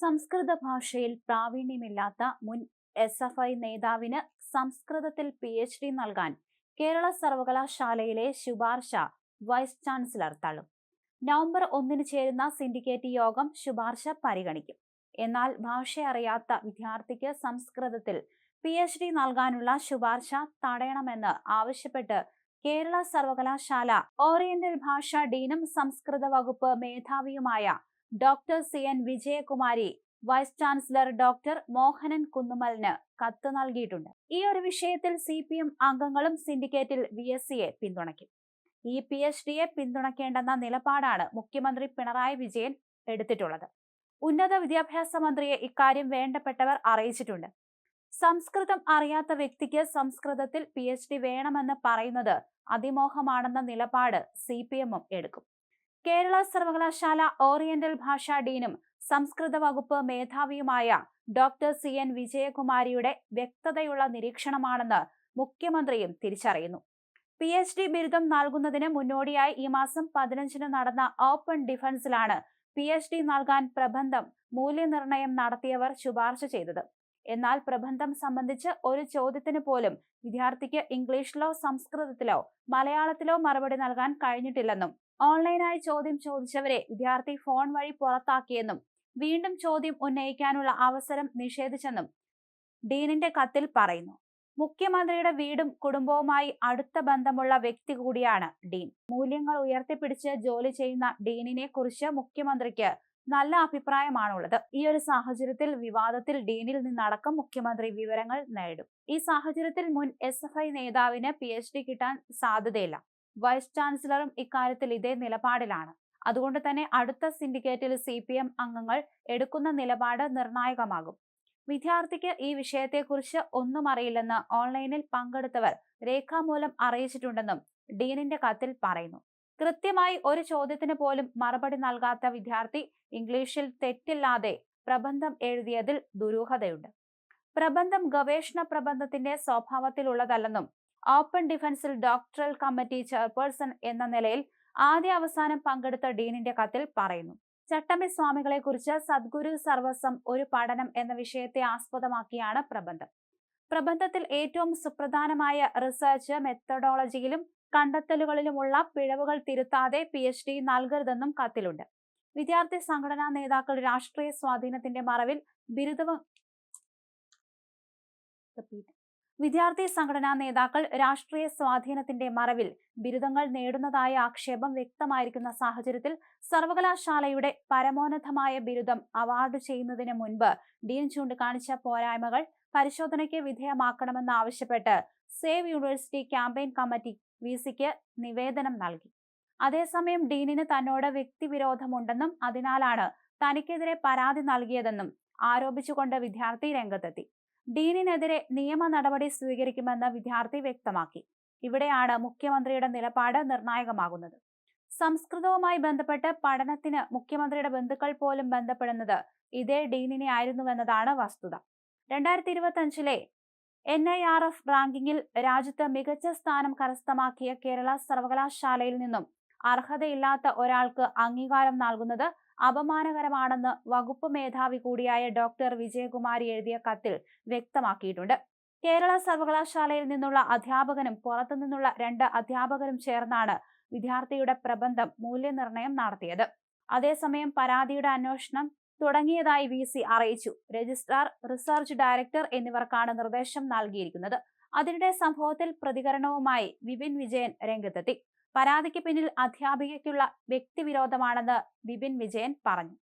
സംസ്കൃത ഭാഷയിൽ പ്രാവീണ്യമില്ലാത്ത മുൻ എസ് എഫ് ഐ നേതാവിന് സംസ്കൃതത്തിൽ പി എച്ച് ഡി നൽകാൻ കേരള സർവകലാശാലയിലെ ശുപാർശ വൈസ് ചാൻസലർ തള്ളും. നവംബർ ഒന്നിന് ചേരുന്ന സിൻഡിക്കേറ്റ് യോഗം ശുപാർശ പരിഗണിക്കും. എന്നാൽ ഭാഷ അറിയാത്ത വിദ്യാർത്ഥിക്ക് സംസ്കൃതത്തിൽ പി എച്ച് ഡി നൽകാനുള്ള ശുപാർശ തടയണമെന്ന് ആവശ്യപ്പെട്ട് കേരള സർവകലാശാല ഓറിയന്റൽ ഭാഷാ ഡീനും സംസ്കൃത വകുപ്പ് മേധാവിയുമായ doctor C N Vijayakumari vice chancellor doctor Mohanan കുന്നുമലിന് കത്ത് നൽകിയിട്ടുണ്ട്. ഈ ഒരു വിഷയത്തിൽ സി പി എം അംഗങ്ങളും സിൻഡിക്കേറ്റിൽ വി എസ് സിയെ പിന്തുണയ്ക്കും. ഈ പി എച്ച് ഡിയെ പിന്തുണയ്ക്കേണ്ടെന്ന നിലപാടാണ് മുഖ്യമന്ത്രി പിണറായി വിജയൻ എടുത്തിട്ടുള്ളത്. ഉന്നത വിദ്യാഭ്യാസ മന്ത്രിയെ ഇക്കാര്യം വേണ്ടപ്പെട്ടവർ അറിയിച്ചിട്ടുണ്ട്. സംസ്കൃതം അറിയാത്ത വ്യക്തിക്ക് സംസ്കൃതത്തിൽ പി എച്ച് ഡി വേണമെന്ന് പറയുന്നത് അതിമോഹമാണെന്ന നിലപാട് സി പി എമ്മും എടുക്കും. കേരള സർവകലാശാല ഓറിയന്റൽ ഭാഷാ ഡീനും സംസ്കൃത വകുപ്പ് മേധാവിയുമായ ഡോക്ടർ സി എൻ വിജയകുമാരിയുടെ വ്യക്തതയുള്ള നിരീക്ഷണമാണെന്ന് മുഖ്യമന്ത്രിയും തിരിച്ചറിയുന്നു. പി എച്ച് ഡി ബിരുദം നൽകുന്നതിന് മുന്നോടിയായി ഈ മാസം പതിനഞ്ചിന് നടന്ന ഓപ്പൺ ഡിഫൻസിലാണ് പി എച്ച് ഡി നൽകാൻ പ്രബന്ധം മൂല്യനിർണയം നടത്തിയവർ ശുപാർശ ചെയ്തത്. എന്നാൽ പ്രബന്ധം സംബന്ധിച്ച് ഒരു ചോദ്യത്തിന് പോലും വിദ്യാർത്ഥിക്ക് ഇംഗ്ലീഷിലോ സംസ്കൃതത്തിലോ മലയാളത്തിലോ മറുപടി നൽകാൻ കഴിഞ്ഞിട്ടില്ലെന്നും ഓൺലൈനായി ചോദ്യം ചോദിച്ചവരെ വിദ്യാർത്ഥി ഫോൺ വഴി പുറത്താക്കിയെന്നും വീണ്ടും ചോദ്യം ഉന്നയിക്കാനുള്ള അവസരം നിഷേധിച്ചെന്നും ഡീനിന്റെ കത്തിൽ പറയുന്നു. മുഖ്യമന്ത്രിയുടെ വീടും കുടുംബവുമായി അടുത്ത ബന്ധമുള്ള വ്യക്തി കൂടിയാണ് ഡീൻ. മൂല്യങ്ങൾ ഉയർത്തിപ്പിടിച്ച് ജോലി ചെയ്യുന്ന ഡീനിനെ കുറിച്ച് മുഖ്യമന്ത്രിക്ക് നല്ല അഭിപ്രായമാണുള്ളത്. ഈ ഒരു സാഹചര്യത്തിൽ വിവാദത്തിൽ ഡീനിൽ നിന്നടക്കം മുഖ്യമന്ത്രി വിവരങ്ങൾ നേടും ഈ സാഹചര്യത്തിൽ മുൻ എസ് എഫ് ഐ നേതാവിന് പി എച്ച് ഡി കിട്ടാൻ സാധ്യതയില്ല. വൈസ് ചാൻസലറും ഇക്കാര്യത്തിൽ ഇതേ നിലപാടിലാണ്. അതുകൊണ്ട് തന്നെ അടുത്ത സിൻഡിക്കേറ്റിൽ സി പി എം അംഗങ്ങൾ എടുക്കുന്ന നിലപാട് നിർണായകമാകും. വിദ്യാർത്ഥിക്ക് ഈ വിഷയത്തെക്കുറിച്ച് ഒന്നും അറിയില്ലെന്ന് ഓൺലൈനിൽ പങ്കെടുത്തവർ രേഖാമൂലം അറിയിച്ചിട്ടുണ്ടെന്നും ഡീനിന്റെ കത്തിൽ പറയുന്നു. കൃത്യമായി ഒരു ചോദ്യത്തിന് പോലും മറുപടി നൽകാത്ത വിദ്യാർത്ഥി ഇംഗ്ലീഷിൽ തെറ്റില്ലാതെ പ്രബന്ധം എഴുതിയതിൽ ദുരൂഹതയുണ്ട്. പ്രബന്ധം ഗവേഷണ പ്രബന്ധത്തിന്റെ സ്വഭാവത്തിലുള്ളതല്ലെന്നും ഓപ്പൺ ഡിഫൻസിൽ ഡോക്ടറൽ കമ്മിറ്റി ചെയർപേഴ്സൺ എന്ന നിലയിൽ ആദ്യ അവസാനം പങ്കെടുത്ത ഡീനിന്റെ കത്തിൽ പറയുന്നു. ചട്ടമ്പി സ്വാമികളെ കുറിച്ച് സദ്ഗുരു സർവസ്വം ഒരു പഠനം എന്ന വിഷയത്തെ ആസ്പദമാക്കിയാണ് പ്രബന്ധം. പ്രബന്ധത്തിൽ ഏറ്റവും സുപ്രധാനമായ റിസർച്ച് മെത്തഡോളജിയിലും കണ്ടെത്തലുകളിലുമുള്ള പിഴവുകൾ തിരുത്താതെ പി എച്ച് ഡി നൽകരുതെന്നും കത്തിലുണ്ട്. വിദ്യാർത്ഥി സംഘടനാ നേതാക്കൾ രാഷ്ട്രീയ സ്വാധീനത്തിന്റെ മറവിൽ ബിരുദവും വിദ്യാർത്ഥി സംഘടനാ നേതാക്കൾ രാഷ്ട്രീയ സ്വാധീനത്തിന്റെ മറവിൽ ബിരുദങ്ങൾ നേടുന്നതായ ആക്ഷേപം വ്യക്തമായിരിക്കുന്ന സാഹചര്യത്തിൽ സർവകലാശാലയുടെ പരമോന്നതമായ ബിരുദം അവാർഡ് ചെയ്യുന്നതിന് മുൻപ് ഡീൻ ചൂണ്ടിക്കാണിച്ച പോരായ്മകൾ പരിശോധനയ്ക്ക് വിധേയമാക്കണമെന്നാവശ്യപ്പെട്ട് save university campaign committee V സിക്ക് നിവേദനം നൽകി. അതേസമയം ഡീനിന് തന്നോട് വ്യക്തിവിരോധമുണ്ടെന്നും അതിനാലാണ് തനിക്കെതിരെ പരാതി നൽകിയതെന്നും ആരോപിച്ചുകൊണ്ട് വിദ്യാർത്ഥി രംഗത്തെത്തി. ഡീനിനെതിരെ നിയമ നടപടി സ്വീകരിക്കുമെന്ന് വിദ്യാർത്ഥി വ്യക്തമാക്കി. ഇവിടെയാണ് മുഖ്യമന്ത്രിയുടെ നിലപാട് നിർണായകമാകുന്നത്. സംസ്കൃതവുമായി ബന്ധപ്പെട്ട് പഠനത്തിന് മുഖ്യമന്ത്രിയുടെ ബന്ധുക്കൾ പോലും ബന്ധപ്പെടുന്നത് ഇതേ ഡീനിനെ ആയിരുന്നുവെന്നതാണ് വസ്തുത. രണ്ടായിരത്തി ഇരുപത്തി അഞ്ചിലെ എൻ ഐ ആർ എഫ് റാങ്കിങ്ങിൽ രാജ്യത്ത് മികച്ച സ്ഥാനം കരസ്ഥമാക്കിയ കേരള സർവകലാശാലയിൽ നിന്നും അർഹതയില്ലാത്ത ഒരാൾക്ക് അംഗീകാരം നൽകുന്നത് അപമാനകരമാണെന്ന് വകുപ്പ് മേധാവി കൂടിയായ ഡോക്ടർ വിജയകുമാരി എഴുതിയ കത്തിൽ വ്യക്തമാക്കിയിട്ടുണ്ട്. കേരള സർവകലാശാലയിൽ നിന്നുള്ള അധ്യാപകനും പുറത്തുനിന്നുള്ള രണ്ട് അധ്യാപകരും ചേർന്നാണ് വിദ്യാർത്ഥിയുടെ പ്രബന്ധം മൂല്യനിർണയം നടത്തിയത്. അതേസമയം പരാതിയുടെ അന്വേഷണം തുടങ്ങിയതായി വി സി അറിയിച്ചു. രജിസ്ട്രാർ റിസർച്ച് ഡയറക്ടർ എന്നിവർക്കാണ് നിർദ്ദേശം നൽകിയിരിക്കുന്നത്. അതിനിടെ സംഭവത്തിൽ പ്രതികരണവുമായി വിപിൻ വിജയൻ രംഗത്തെത്തി. പരാതിക്ക് പിന്നിൽ അധ്യാപികയ്ക്കുള്ള വ്യക്തിവിരോധമാണെന്ന് ബിപിൻ വിജയൻ പറഞ്ഞു.